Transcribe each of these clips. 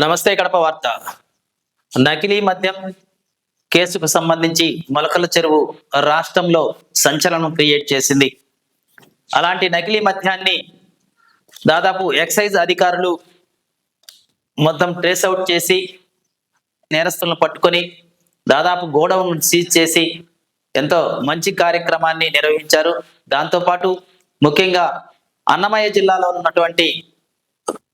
నమస్తే కడప వార్త. నకిలీ మద్యం కేసుకు సంబంధించి మొలకల చెరువు రాష్ట్రంలో సంచలనం క్రియేట్ చేసింది. అలాంటి నకిలీ మద్యాన్ని దాదాపు ఎక్సైజ్ అధికారులు మొత్తం ట్రేస్ అవుట్ చేసి నేరస్తులను పట్టుకొని దాదాపు గోడౌన్ సీజ్ చేసి ఎంతో మంచి కార్యక్రమాన్ని నిర్వహించారు. దాంతోపాటు ముఖ్యంగా అన్నమయ్య జిల్లాలో ఉన్నటువంటి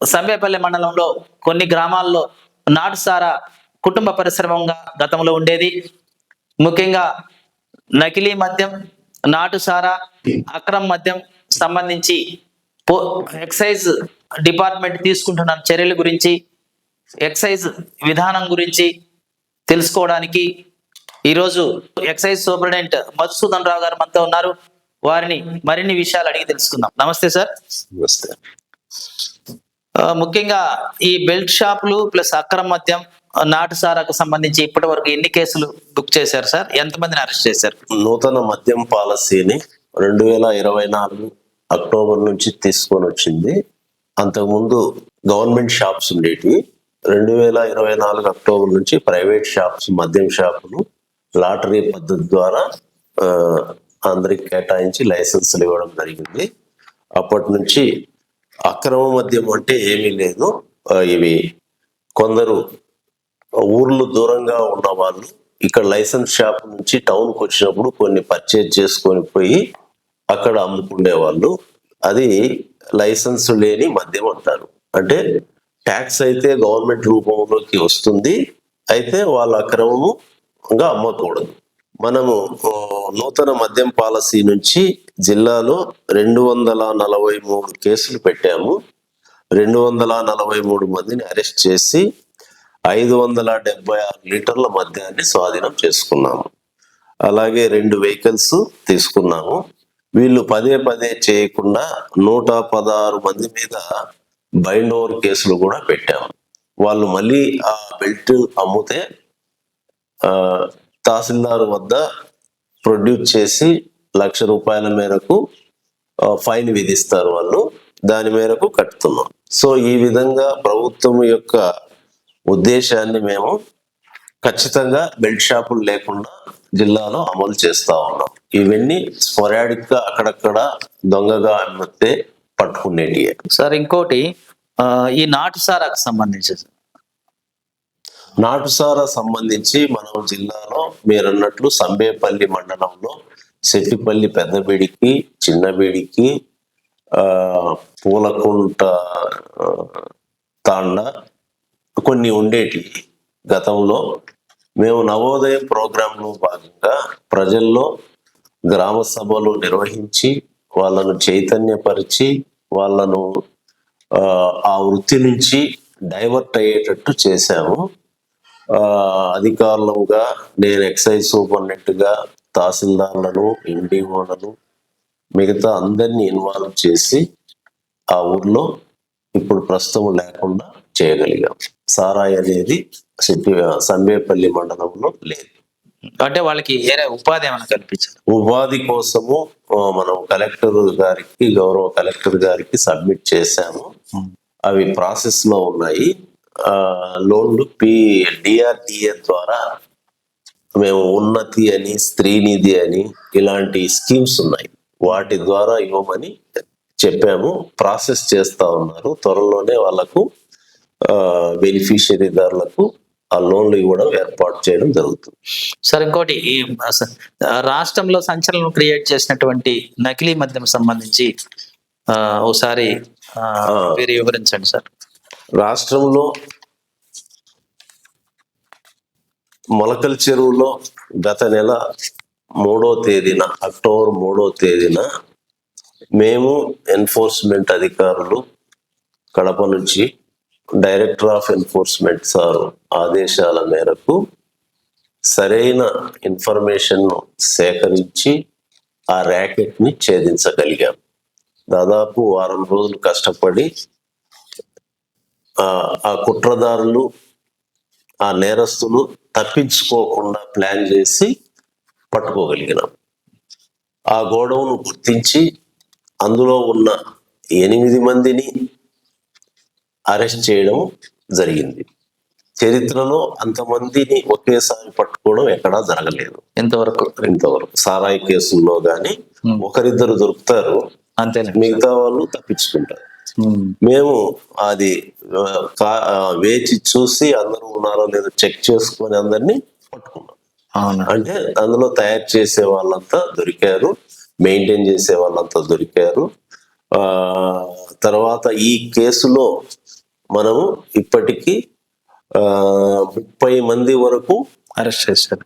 సంబేపల్లి మండలంలో కొన్ని గ్రామాల్లో నాటుసారా కుటుంబ పరిశ్రమంగా గతంలో ఉండేది. ముఖ్యంగా నకిలీ మద్యం నాటుసారా అక్రమ మద్యం సంబంధించి ఎక్సైజ్ డిపార్ట్మెంట్ తీసుకుంటున్న చర్యల గురించి ఎక్సైజ్ విధానం గురించి తెలుసుకోవడానికి ఈరోజు ఎక్సైజ్ సూపరింటెండెంట్ మధుసూదన్ రావు గారు మనతో ఉన్నారు. వారిని మరిన్ని విషయాలు అడిగి తెలుసుకుందాం. నమస్తే సార్. నమస్తే. ముఖ్యంగా ఈ బెల్ట్ షాపులు ప్లస్ అక్రమ మద్యం నాటు సారాకు సంబంధించి ఇప్పటి వరకు ఎన్ని కేసులు బుక్ చేశారు సార్? ఎంతమందిని అరెస్ట్ చేశారు? నూతన మద్యం పాలసీని రెండు వేల ఇరవై నాలుగు అక్టోబర్ నుంచి తీసుకొని వచ్చింది. అంతకుముందు గవర్నమెంట్ షాప్స్ ఉండేవి రెండు వేల ఇరవై నాలుగు అక్టోబర్ నుంచి ప్రైవేట్ షాప్స్ మద్యం షాపులు లాటరీ పద్ధతి ద్వారా అందరికి కేటాయించి లైసెన్సులు ఇవ్వడం జరిగింది. అప్పటి నుంచి అక్రమ మద్యం అంటే ఏమీ లేదు. ఇవి కొందరు ఊర్లు దూరంగా ఉన్న వాళ్ళు ఇక్కడ లైసెన్స్ షాప్ నుంచి టౌన్కి వచ్చినప్పుడు కొన్ని పర్చేజ్ చేసుకొని పోయి అక్కడ అమ్ముకునే వాళ్ళు. అది లైసెన్స్ లేని మద్యం అంటారు. అంటే ట్యాక్స్ అయితే గవర్నమెంట్ రూపంలోకి వస్తుంది. అయితే వాళ్ళ అక్రమముగా అమ్మకూడదు. మనము నూతన మద్యం పాలసీ నుంచి జిల్లాలో రెండు వందల నలభై మూడు కేసులు పెట్టాము. రెండు వందల నలభై మూడు మందిని అరెస్ట్ చేసి ఐదు వందల డెబ్బై ఆరు లీటర్ల మద్యాన్ని స్వాధీనం చేసుకున్నాము. అలాగే రెండు వెహికల్స్ తీసుకున్నాము. వీళ్ళు పదే పదే చేయకుండా నూట పదహారు మంది మీద బైండ్ ఓవర్ కేసులు కూడా పెట్టాము. వాళ్ళు మళ్ళీ ఆ బెల్ట్ అమ్మితే తహసీల్దార్ వద్ద ప్రొడ్యూస్ చేసి లక్ష రూపాయల మేరకు ఫైన్ విధిస్తారు వాళ్ళు. దాని మేరకు కట్టుతున్నాం. సో ఈ విధంగా ప్రభుత్వం యొక్క ఉద్దేశాన్ని మేము ఖచ్చితంగా బెల్ట్ షాపులు లేకుండా జిల్లాలో అమలు చేస్తా ఉన్నాం. ఇవన్నీ స్పొరాడిక్గా అక్కడక్కడ దొంగగా అమ్మితే పట్టుకునేటియే. సార్ ఇంకోటి ఈ నాటుసారాకు సంబంధించి సార్. నాటుసారా సంబంధించి మనం జిల్లాలో మీరన్నట్లు సంబేపల్లి మండలంలో శెట్టిపల్లి పెద్దబీడికి చిన్నబీడికి ఆ పూలకుంట తాండ కొన్ని ఉండేటి గతంలో మేము నవోదయం ప్రోగ్రాంలో భాగంగా ప్రజల్లో గ్రామ సభలు నిర్వహించి వాళ్ళను చైతన్యపరిచి వాళ్ళను ఆ, వృత్తి నుంచి డైవర్ట్ అయ్యేటట్టు చేశాము. అధికారులుగా నేను ఎక్సైజ్ సూపరింటెండెంట్ తహసీల్దార్లను ఎండిఓలను మిగతా అందరినీ ఇన్వాల్వ్ చేసి ఆ ఊర్లో ఇప్పుడు ప్రస్తుతం లేకుండా చేయగలిగాం. సారాయి అనేది సిటీ సంబేపల్లి మండలంలో లేదు. అంటే వాళ్ళకి ఉపాధి ఏమైనా కల్పించారు? ఉపాధి కోసము మనం కలెక్టర్ గారికి గౌరవ కలెక్టర్ గారికి సబ్మిట్ చేశాము. అవి ప్రాసెస్లో ఉన్నాయి లోన్లు పి డిఆర్డిఏ ద్వారా మేము ఉన్నతి అని స్త్రీనిధి అని ఇలాంటి స్కీమ్స్ ఉన్నాయి. వాటి ద్వారా ఇవ్వమని చెప్పాము. ప్రాసెస్ చేస్తా ఉన్నారు. త్వరలోనే వాళ్ళకు బెనిఫిషియరీదారులకు ఆ లోన్లు ఇవ్వడం ఏర్పాటు చేయడం జరుగుతుంది. సార్ ఇంకోటి రాష్ట్రంలో సంచలనం క్రియేట్ చేసినటువంటి నకిలీ మద్యం సంబంధించి ఒకసారి వివరించండి సార్. రాష్ట్రంలో మొలకల చెరువులో గత నెల మూడో తేదీన అక్టోబర్ మూడో తేదీన మేము ఎన్ఫోర్స్మెంట్ అధికారులు కడప నుంచి డైరెక్టర్ ఆఫ్ ఎన్ఫోర్స్మెంట్ సార్ ఆదేశాల మేరకు సరైన ఇన్ఫర్మేషన్ సేకరించి ఆ ర్యాకెట్ని ఛేదించగలిగాం. దాదాపు వారం రోజులు కష్టపడి ఆ ఆ కుట్రదారులు ఆ నేరస్తులు తప్పించుకోకుండా ప్లాన్ చేసి పట్టుకోగలిగినాం. ఆ గోడౌన్ గుర్తించి అందులో ఉన్న ఎనిమిది మందిని అరెస్ట్ చేయడం జరిగింది. చరిత్రలో అంతమందిని ఒకేసారి పట్టుకోవడం ఎక్కడా జరగలేదు. ఇంతవరకు ఇంతవరకు సారాయి కేసుల్లో గాని Hmm. ఒకరిద్దరు దొరుకుతారు. అంతేలే. మిగతా వాళ్ళు తప్పించుకుంటారు. మేము అది వేచి చూసి అందరూ ఉన్నారో లేదో చెక్ చేసుకొని అందరినీ పట్టుకున్నాం. అంటే అందులో తయారు చేసే వాళ్ళంతా దొరికారు మెయింటైన్ చేసే వాళ్ళంతా దొరికారు. ఆ తర్వాత ఈ కేసులో మనము ఇప్పటికీ ఆ ముప్పై మంది వరకు అరెస్ట్ చేశారు.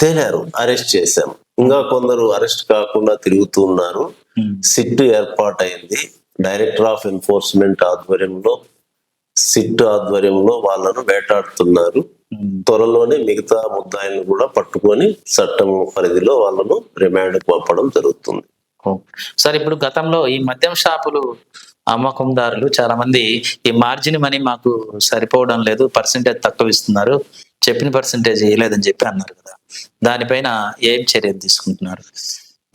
తేలారు అరెస్ట్ చేశాం. ఇంకా కొందరు అరెస్ట్ కాకుండా తిరుగుతున్నారు ఉమ్. సిట్ ఏర్పాటైంది. డైరెక్టర్ ఆఫ్ ఎన్ఫోర్స్మెంట్ ఆధ్వర్యంలో సిట్ ఆధ్వర్యంలో వాళ్ళను వేటాడుతున్నారు ఉమ్. త్వరలోనే మిగతా ముద్దాయిలను కూడా పట్టుకొని చట్టం పరిధిలో వాళ్ళను రిమాండ్ పంపడం జరుగుతుంది. సార్ ఇప్పుడు గతంలో ఈ మద్యం షాపులు అమ్మకందారులు చాలా మంది ఈ మార్జిన్ మనీ మాకు సరిపోవడం లేదు పర్సంటేజ్ తక్కువ ఇస్తున్నారు చెప్పిన పర్సంటేజ్ వేయలేదని చెప్పి అన్నారు కదా దానిపైన ఏం చర్యలు తీసుకుంటున్నారు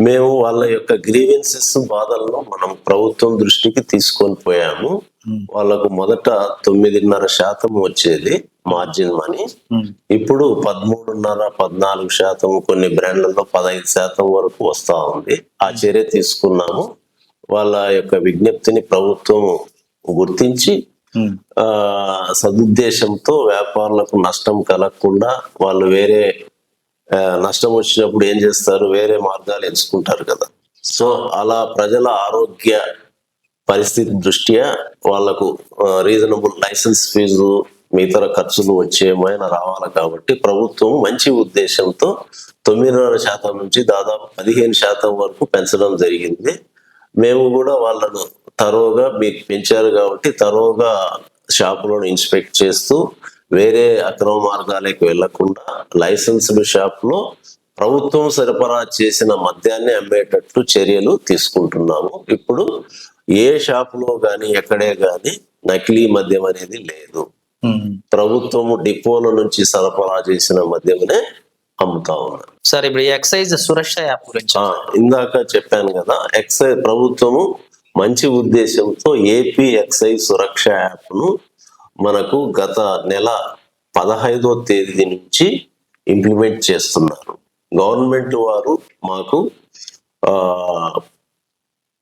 మేము వాళ్ళ యొక్క గ్రీవెన్సెస్ బాధలను మనం ప్రభుత్వం దృష్టికి తీసుకొని పోయాము. వాళ్ళకు మొదట తొమ్మిదిన్నర శాతం వచ్చేది మార్జిన్ మనీ. ఇప్పుడు పదమూడున్నర పద్నాలుగు శాతం కొన్ని బ్రాండ్లలో పదహైదు శాతం వరకు వస్తా ఉంది. ఆ చర్య తీసుకున్నాము. వాళ్ళ యొక్క విజ్ఞప్తిని ప్రభుత్వం గుర్తించి సదుద్దేశంతో వ్యాపారులకు నష్టం కలగకుండా వాళ్ళు వేరే నష్టం వచ్చినప్పుడు ఏం చేస్తారు? వేరే మార్గాలు ఎంచుకుంటారు కదా. సో అలా ప్రజల ఆరోగ్య పరిస్థితి దృష్ట్యా వాళ్ళకు రీజనబుల్ లైసెన్స్ ఫీజు ఇతర ఖర్చులు వచ్చేమైనా రావాలి కాబట్టి ప్రభుత్వం మంచి ఉద్దేశంతో తొమ్మిదిన్నర శాతం నుంచి దాదాపు పదిహేను శాతం వరకు పెంచడం జరిగింది. మేము కూడా వాళ్ళను తరోగా మీకు పెంచారు కాబట్టి తరోగా షాపులను ఇన్స్పెక్ట్ చేస్తూ వేరే అక్రమ మార్గాలకు వెళ్ళకుండా లైసెన్స్డ్ షాప్లో ప్రభుత్వం సరఫరా చేసిన మద్యాన్ని అమ్మేటట్టు చర్యలు తీసుకుంటున్నాము. ఇప్పుడు ఏ షాపులో గాని ఎక్కడే గాని నకిలీ మద్యం అనేది లేదు. ప్రభుత్వము డిపోల నుంచి సరఫరా చేసిన మద్యమునే అమ్ముతా ఉన్నారు సార్ ఇప్పుడు ఎక్సైజ్ సురక్ష యాప్ గురించి ఇందాక చెప్పాను కదా ఎక్సైజ్ ప్రభుత్వము మంచి ఉద్దేశంతో ఏపీ ఎక్సైజ్ సురక్ష యాప్ను మనకు గత నెల పదహైదో తేదీ నుంచి ఇంప్లిమెంట్ చేస్తున్నారు. గవర్నమెంట్ వారు మాకు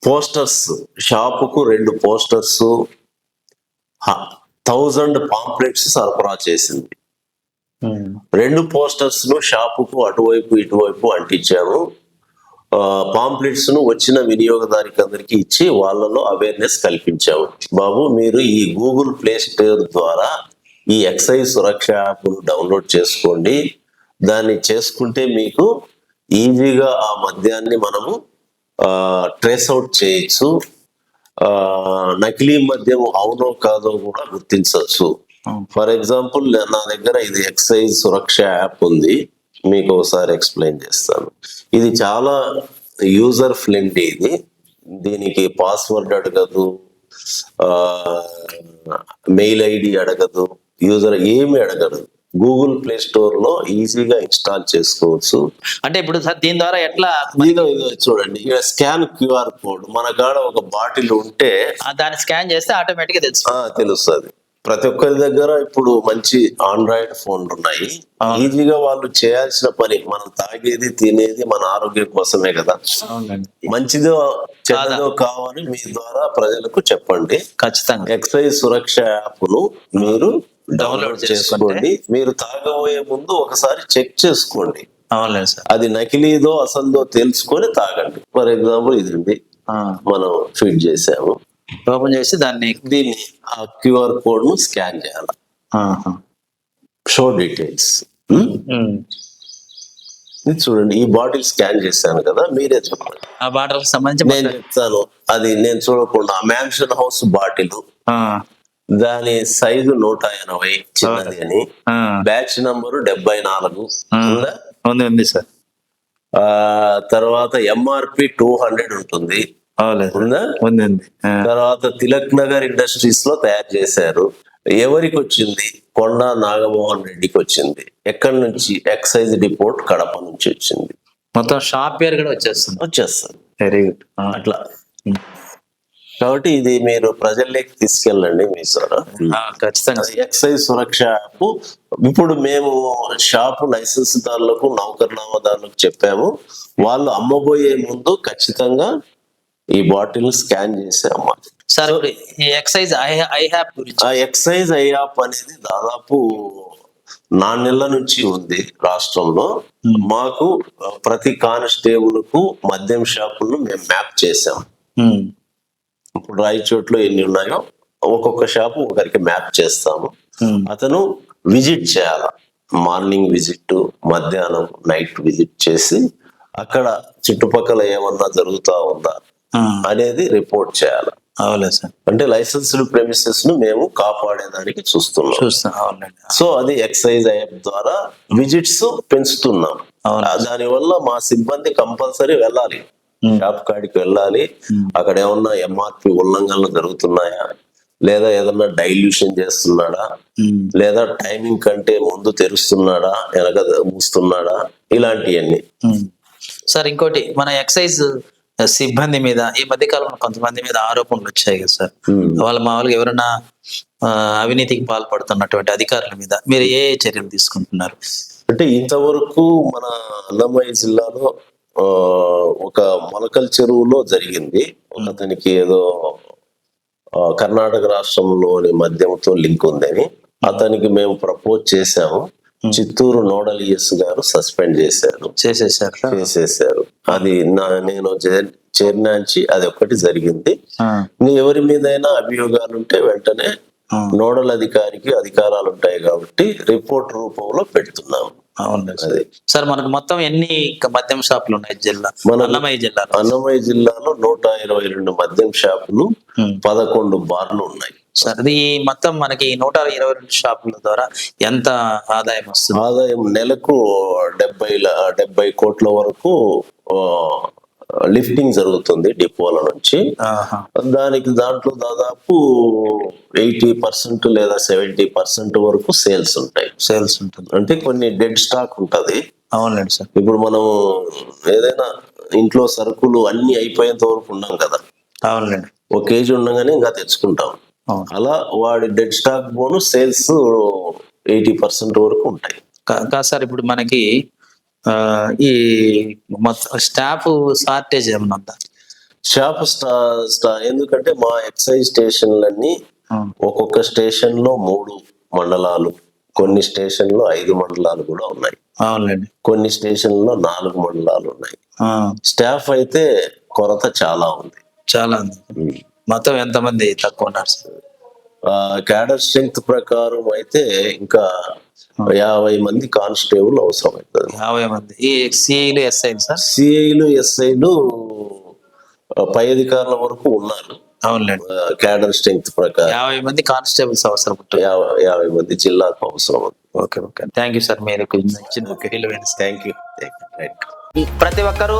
పోస్టర్స్ షాపుకు రెండు పోస్టర్స్ థౌజండ్ పాంప్లెట్స్ సరఫరా చేసింది. రెండు పోస్టర్స్ను షాపుకు అటువైపు ఇటువైపు అంటించాము పాంప్లెట్స్ను వచ్చిన వినియోగదారికి అందరికి ఇచ్చి వాళ్ళలో అవేర్నెస్ కల్పించాము బాబు మీరు ఈ గూగుల్ ప్లే స్టోర్ ద్వారా ఈ ఎక్సైజ్ సురక్ష యాప్ డౌన్లోడ్ చేసుకోండి. దాన్ని చేసుకుంటే మీకు ఈజీగా ఆ మద్యాన్ని మనము ట్రేస్ అవుట్ చేయొచ్చు. నకిలీ మద్యం అవునో కాదో కూడా గుర్తించవచ్చు. ఫర్ ఎగ్జాంపుల్ నా దగ్గర ఇది ఎక్సైజ్ సురక్ష యాప్ ఉంది. మీకు ఒకసారి ఎక్స్ప్లెయిన్ చేస్తాను. ఇది చాలా యూజర్ ఫ్రెండ్లీ ఇది. దీనికి పాస్వర్డ్ అడగదు. మెయిల్ ఐడి అడగదు. యూజర్ ఏమి అడగదు. గూగుల్ ప్లే స్టోర్లో ఈజీగా ఇన్స్టాల్ చేసుకోవచ్చు. అంటే ఇప్పుడు సార్ దీని ద్వారా ఎట్లా చూడండి. ఇక్కడ స్కాన్ క్యూఆర్ కోడ్ మన కాడ ఒక బాటిల్ ఉంటే దాన్ని స్కాన్ చేస్తే ఆటోమేటిక్ తెలుసు తెలుస్తుంది. ప్రతి ఒక్కరి దగ్గర ఇప్పుడు మంచి ఆండ్రాయిడ్ ఫోన్లు ఉన్నాయి. ఈజీగా వాళ్ళు చేయాల్సిన పని మనం తాగేది తినేది మన ఆరోగ్యం కోసమే కదా. మంచిదో చెడ్డదో కావాలి మీ ద్వారా ప్రజలకు చెప్పండి. ఖచ్చితంగా. ఎక్సైజ్ సురక్ష యాప్ను మీరు డౌన్లోడ్? చేసుకోండి. మీరు తాగబోయే ముందు ఒకసారి చెక్ చేసుకోండి. అది నకిలీదో అసలుదో తెలుసుకొని తాగండి. ఫర్ ఎగ్జాంపుల్ ఇది. మనం ఫీడ్ చేసాము. ఓపెన్ చేసి దాన్ని దీన్ని ఆ క్యూఆర్ కోడ్ను స్కాన్ చేయాలి. Show details um. ఇది చూడండి ఈ బాటిల్ స్కాన్ చేశాను కదా మీరే చెప్పండి. ఆ బాటల్ సంబంధించి నేను చెప్తాను అది నేను చూడకుండా మ్యాన్షన్ హౌస్ బాటిల్ దాని సైజు నూట ఎనభై చిన్నది అని. బ్యాచ్ నంబరు డెబ్బై నాలుగు. ఉందా? ఉంది సార్. ఆ తర్వాత ఎంఆర్పి టూ హండ్రెడ్ ఉంటుంది. ఉందా? తర్వాత తిలక్ నగర్ ఇండస్ట్రీస్లో తయారు చేశారు. ఎవరికి వచ్చింది? కొండ నాగమోహన్ రెడ్డికి వచ్చింది. ఎక్కడి నుంచి? ఎక్సైజ్ డిపోర్ట్ కడప నుంచి వచ్చింది. మొత్తం షాప్ పేరు కూడా వచ్చేస్తుంది. వచ్చేస్తారు వెరీ గుడ్. అట్లా. కాబట్టి ఇది మీరు ప్రజల్లోకి తీసుకెళ్ళండి మీ సార్. ఖచ్చితంగా. Excise Suraksha app. ఇప్పుడు మేము షాపు లైసెన్స్ దారులకు నౌకర్నామాదారులకు చెప్పాము. వాళ్ళు అమ్మబోయే ముందు ఖచ్చితంగా ఈ బాటిల్ స్కాన్ చేసి. అమ్మాలి sir excise I app excise I app అనేది దాదాపు నాలుగు నెలల నుంచి ఉంది రాష్ట్రంలో. మాకు ప్రతి కానిస్టేబుల్కు మద్యం షాపులను మేము మ్యాప్ చేసాం. ఉమ్, ఇప్పుడు రాయచోట్లో ఎన్ని ఉన్నాయో ఒక్కొక్క షాపు ఒకరికి మ్యాప్ చేస్తాము. ఉమ్, అతను విజిట్ చేయాల. మార్నింగ్ విజిట్ మధ్యాహ్నం నైట్ విజిట్ చేసి అక్కడ చుట్టుపక్కల ఏమన్నా జరుగుతా ఉందా? అనేది రిపోర్ట్ చేయాలి. అవునులే సార్. అంటే లైసెన్స్డ్ ప్రెమిసెస్ను మేము కాపాడేదానికి చూస్తున్నాం. చూస్తాం. సో అది ఎక్సైజ్ యాప్ ద్వారా విజిట్స్ పెంచుతున్నాం. అవును. ఆ దానివల్ల మా సిబ్బంది కంపల్సరీ వెళ్ళాలి. షాప్ కాడికి వెళ్ళాలి. అక్కడ ఏమన్నా ఎంఆర్పి ఉల్లంఘనలు జరుగుతున్నాయా? లేదా ఏదన్నా డైల్యూషన్ చేస్తున్నాడా? లేదా టైమింగ్ కంటే ముందు తెరుస్తున్నాడా? వెనక మూస్తున్నాడా? ఇలాంటివన్నీ. సార్ ఇంకోటి మన ఎక్సైజ్ సిబ్బంది మీద ఈ మధ్య కాలంలో కొంతమంది మీద ఆరోపణలు వచ్చాయి కదా సార్. వాళ్ళ మామూలుగా ఎవరైనా అవినీతికి పాల్పడుతున్నటువంటి అధికారుల మీద మీరు ఏ చర్యలు తీసుకుంటున్నారు? అంటే ఇంతవరకు మన అన్నమయ్య జిల్లాలో ఒక మొలకల్ చెరువులో జరిగింది. అతనికి ఏదో కర్ణాటక రాష్ట్రంలోని మద్యంతో లింక్ ఉందని. అతనికి మేము ప్రపోజ్ చేశాము. చిత్తూరు నోడల్ ఈఎస్ గారు సస్పెండ్ చేశారు. చేసేసారు. చేసేసారు. అది నా నేను చేరినాంచి అది ఒకటి జరిగింది. ఎవరి మీదైనా అభియోగాలు ఉంటే వెంటనే నోడల్ అధికారికి అధికారాలు ఉంటాయి కాబట్టి రిపోర్ట్ రూపంలో పెడుతున్నాము. సార్. మనకు మొత్తం ఎన్ని మద్యం షాపులు ఉన్నాయి జిల్లా? మనకు- అన్నమయ్య జిల్లాలో. అన్నమయ్య జిల్లాలో నూట ఇరవై రెండు మద్యం షాపులు. పదకొండు బార్లు ఉన్నాయి. సార్. ఇది మొత్తం మనకి నూట ఇరవై రెండు షాపుల ద్వారా ఎంత ఆదాయం వస్తుంది? ఆదాయం నెలకు డెబ్బై డెబ్బై కోట్ల వరకు లిఫ్టింగ్ జరుగుతుంది డిపోల నుంచి. దానికి దాంట్లో దాదాపు ఎయిటీ పర్సెంట్ లేదా సెవెంటీ పర్సెంట్ వరకు సేల్స్ ఉంటాయి. సేల్స్ ఉంటుంది. అంటే కొన్ని డెడ్ స్టాక్ ఉంటది. అవునండి సార్. ఇప్పుడు మనం ఏదైనా ఇంట్లో సరుకులు అన్ని అయిపోయేంత వరకు ఉన్నాం కదా. అవునండి. ఒక కేజీ ఉండగానే ఇంకా తెచ్చుకుంటాం. అలా వాడి డెడ్ స్టాక్ బోను సేల్స్ ఎయిటీ పర్సెంట్ వరకు ఉంటాయి. కా- కాదు సార్ ఇప్పుడు మనకి ఆ, ఈ స్టాఫ్ షార్టేజ్ ఏమన్నా షాప్ స్టా ఎందుకంటే మా ఎక్సైజ్ స్టేషన్లన్నీ. ఒక్కొక్క స్టేషన్లో మూడు మండలాలు కొన్ని స్టేషన్లో ఐదు మండలాలు కూడా ఉన్నాయి. అవునండి కొన్ని స్టేషన్లో నాలుగు మండలాలు ఉన్నాయి. ఆ, స్టాఫ్ అయితే కొరత చాలా ఉంది. చాలా ఉంది. మొత్తం ఎంతమంది తక్కువ ఉన్నారు సార్? క్యాడర్ స్ట్రెంగ్త్ ప్రకారం అయితే ఇంకా యాభై మంది కానిస్టేబుల్ అవసరం అవుతుంది యాభై మంది. ఈ సిఐలు ఎస్ఐలు సార్? సిఐలు ఎస్ఐలు పై అధికారుల వరకు ఉన్నారు. అవునులేండి. క్యాడర్ స్ట్రెంగ్త్ ప్రకారం. యాభై మంది కానిస్టేబుల్స్ అవసరం యాభై మంది జిల్లాకు అవసరం okay okay. Thank you sir మీరు ఇచ్చిన థ్యాంక్ యూ రైట్ ప్రతి ఒక్కరూ